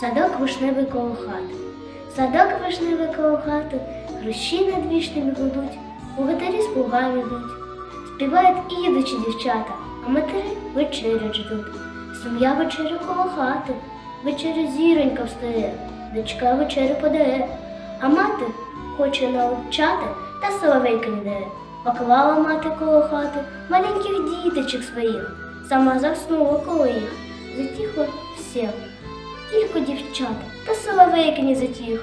Садок вишневий коло хати, садок вишневий коло хати, хрущі над вішнями гудуть, богатирі з плугами йдуть. Співають і їдучі дівчата, а матері вечерять ждуть. Сім'я вечеря коло хати, вечеря зіронька встає, дочка вечерю подає, а мати хоче навчати та соловейки не дає. Поклала мати коло хати маленьких діточок своїх, сама заснула коло їх, затихло тільки дівчата та соловейки не затих.